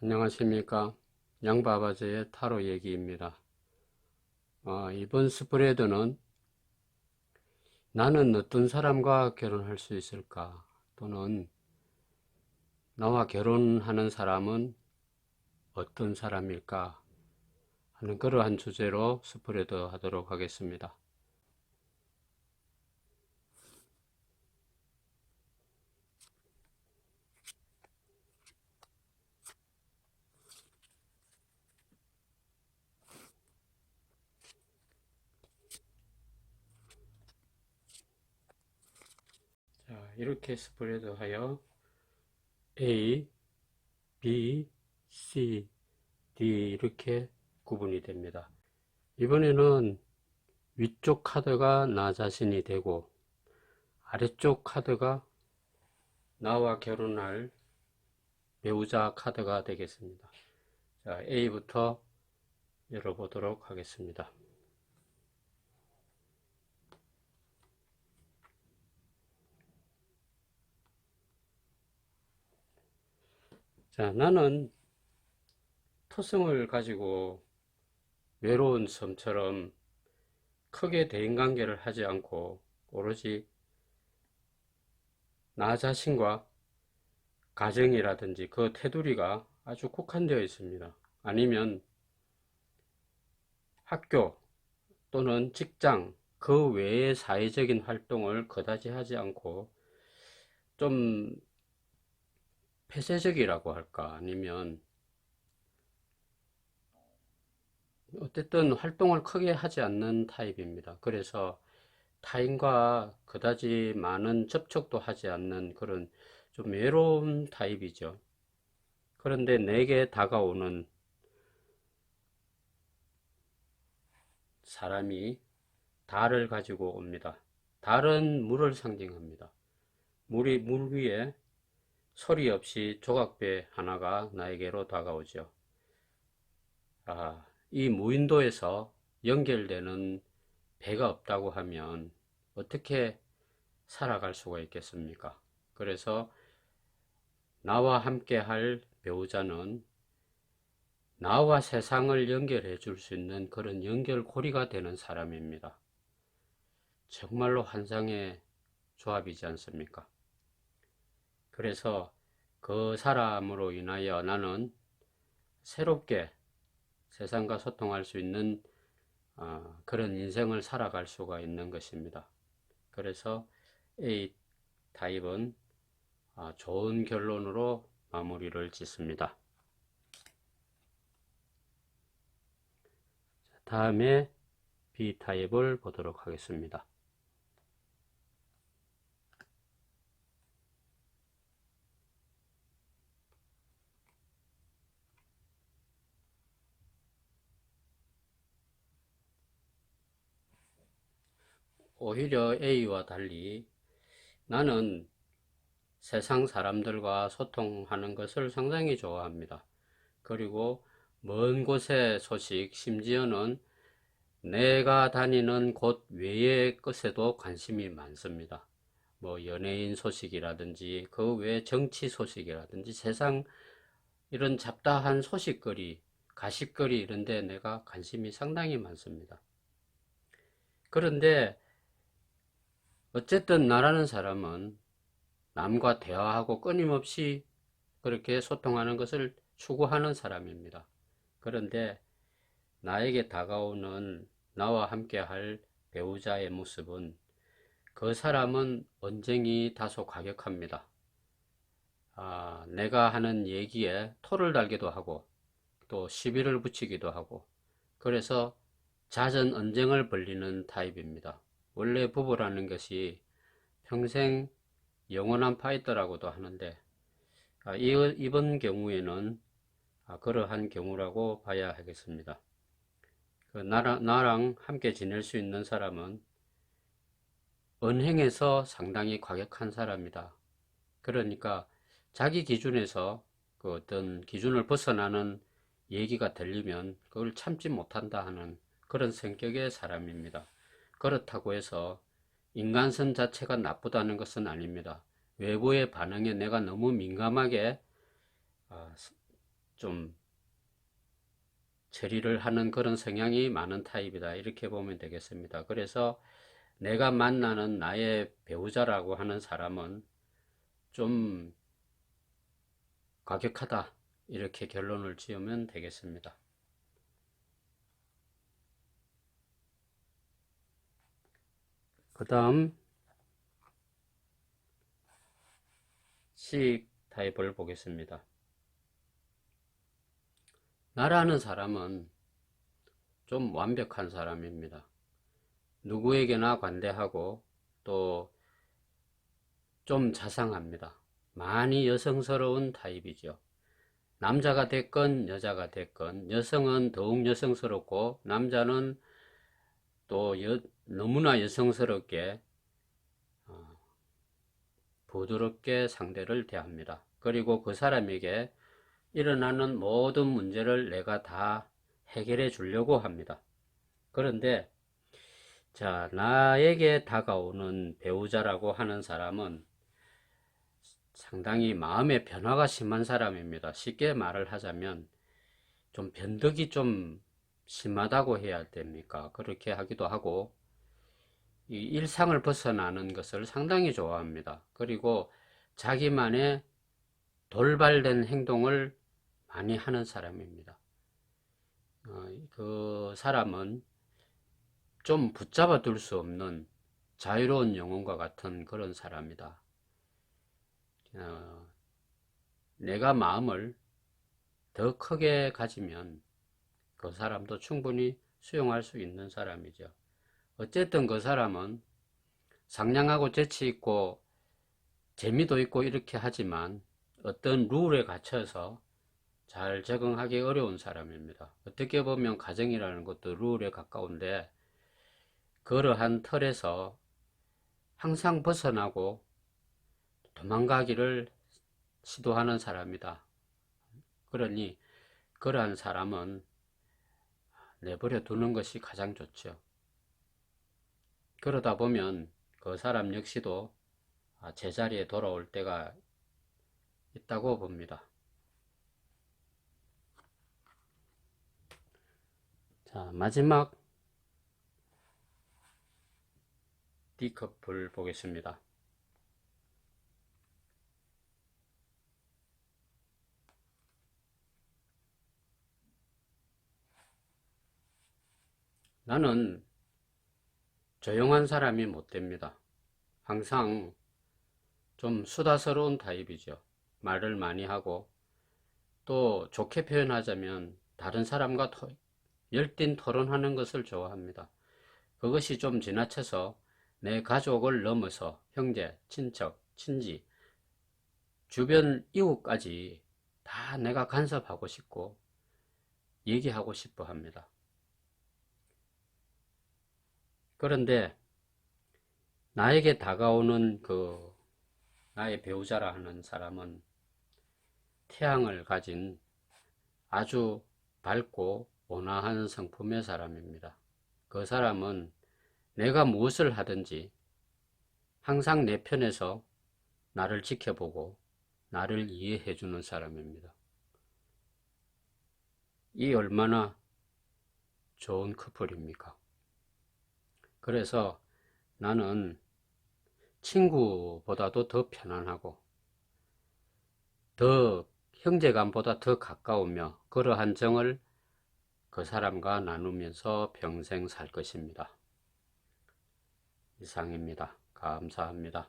안녕하십니까? 양바바제의 타로 얘기입니다. 어, 이번 스프레드는 나는 어떤 사람과 결혼할 수 있을까? 또는 나와 결혼하는 사람은 어떤 사람일까? 하는 그러한 주제로 스프레드 하도록 하겠습니다 자, 이렇게 스프레드 하여 A, B, C, D 이렇게 구분이 됩니다. 이번에는 위쪽 카드가 나 자신이 되고 아래쪽 카드가 나와 결혼할 배우자 카드가 되겠습니다. 자, A부터 열어보도록 하겠습니다. 자, 나는 토성을 가지고 외로운 섬처럼 크게 대인관계를 하지 않고 오로지 나 자신과 가정이라든지 그 테두리가 아주 국한되어 있습니다. 아니면 학교 또는 직장 그 외의 사회적인 활동을 그다지 하지 않고 좀 폐쇄적이라고 할까 아니면 어쨌든 활동을 크게 하지 않는 타입입니다. 그래서 타인과 그다지 많은 접촉도 하지 않는 그런 좀 외로운 타입이죠. 그런데 내게 다가오는 사람이 달을 가지고 옵니다. 달은 물을 상징합니다. 물이 물 위에 소리 없이 조각배 하나가 나에게로 다가오죠. 아, 이 무인도에서 연결되는 배가 없다고 하면 어떻게 살아갈 수가 있겠습니까? 그래서 나와 함께 할 배우자는 나와 세상을 연결해 줄 수 있는 그런 연결고리가 되는 사람입니다. 정말로 환상의 조합이지 않습니까? 그래서 그 사람으로 인하여 나는 새롭게 세상과 소통할 수 있는 어, 그런 인생을 살아갈 수가 있는 것입니다. 그래서 A 타입은 어, 좋은 결론으로 마무리를 짓습니다. 다음에 B 타입을 보도록 하겠습니다. 오히려 A와 달리 나는 세상 사람들과 소통하는 것을 상당히 좋아합니다. 그리고 먼 곳의 소식, 심지어는 내가 다니는 곳 외의 것에도 관심이 많습니다. 뭐 연예인 소식이라든지 그 외 정치 소식이라든지 세상 이런 잡다한 소식거리, 가십거리 이런 데 내가 관심이 상당히 많습니다. 그런데 어쨌든 나라는 사람은 남과 대화하고 끊임없이 그렇게 소통하는 것을 추구하는 사람입니다. 그런데 나에게 다가오는 나와 함께 할 배우자의 모습은 그 사람은 언쟁이 다소 과격합니다. 아, 내가 하는 얘기에 토를 달기도 하고 또 시비를 붙이기도 하고 그래서 잦은 언쟁을 벌리는 타입입니다. 원래 부부라는 것이 평생 영원한 파이터라고도 하는데 아, 이번 경우에는 아, 그러한 경우라고 봐야 하겠습니다. 그 나랑, 나랑 함께 지낼 수 있는 사람은 언행에서 상당히 과격한 사람이다. 그러니까 자기 기준에서 그 어떤 기준을 벗어나는 얘기가 들리면 그걸 참지 못한다 하는 그런 성격의 사람입니다. 그렇다고 해서 인간성 자체가 나쁘다는 것은 아닙니다. 외부의 반응에 내가 너무 민감하게 아, 좀 처리를 하는 그런 성향이 많은 타입이다. 이렇게 보면 되겠습니다. 그래서 내가 만나는 나의 배우자라고 하는 사람은 좀 과격하다. 이렇게 결론을 지으면 되겠습니다. 그 다음 C 타입을 보겠습니다. 나라는 사람은 좀 완벽한 사람입니다. 누구에게나 관대하고 또 좀 자상합니다. 많이 여성스러운 타입이죠. 남자가 됐건 여자가 됐건 여성은 더욱 여성스럽고 남자는 또 여, 너무나 여성스럽게 어, 부드럽게 상대를 대합니다. 그리고 그 사람에게 일어나는 모든 문제를 내가 다 해결해 주려고 합니다. 그런데 자 나에게 다가오는 배우자라고 하는 사람은 상당히 마음의 변화가 심한 사람입니다. 쉽게 말을 하자면 좀 변덕이 좀 심하다고 해야 됩니까? 그렇게 하기도 하고 이 일상을 벗어나는 것을 상당히 좋아합니다. 그리고 자기만의 돌발된 행동을 많이 하는 사람입니다. 어, 그 사람은 좀 붙잡아 둘 수 없는 자유로운 영혼과 같은 그런 사람이다. 어, 내가 마음을 더 크게 가지면 그 사람도 충분히 수용할 수 있는 사람이죠. 어쨌든 그 사람은 상냥하고 재치 있고 재미도 있고 이렇게 하지만 어떤 룰에 갇혀서 잘 적응하기 어려운 사람입니다. 어떻게 보면 가정이라는 것도 룰에 가까운데 그러한 틀에서 항상 벗어나고 도망가기를 시도하는 사람이다. 그러니 그러한 사람은 내버려 두는 것이 가장 좋죠. 그러다 보면 그 사람 역시도 제자리에 돌아올 때가 있다고 봅니다. 자, 마지막 D커플 보겠습니다. 나는 조용한 사람이 못 됩니다. 항상 좀 수다스러운 타입이죠. 말을 많이 하고 또 좋게 표현하자면 다른 사람과 토, 열띤 토론하는 것을 좋아합니다. 그것이 좀 지나쳐서 내 가족을 넘어서 형제, 친척, 친지, 주변 이웃까지 다 내가 간섭하고 싶고 얘기하고 싶어 합니다. 그런데 나에게 다가오는 그 나의 배우자라 하는 사람은 태양을 가진 아주 밝고 온화한 성품의 사람입니다. 그 사람은 내가 무엇을 하든지 항상 내 편에서 나를 지켜보고 나를 이해해 주는 사람입니다. 이 얼마나 좋은 커플입니까? 그래서 나는 친구보다도 더 편안하고 더 형제간보다 더 가까우며 그러한 정을 그 사람과 나누면서 평생 살 것입니다. 이상입니다. 감사합니다.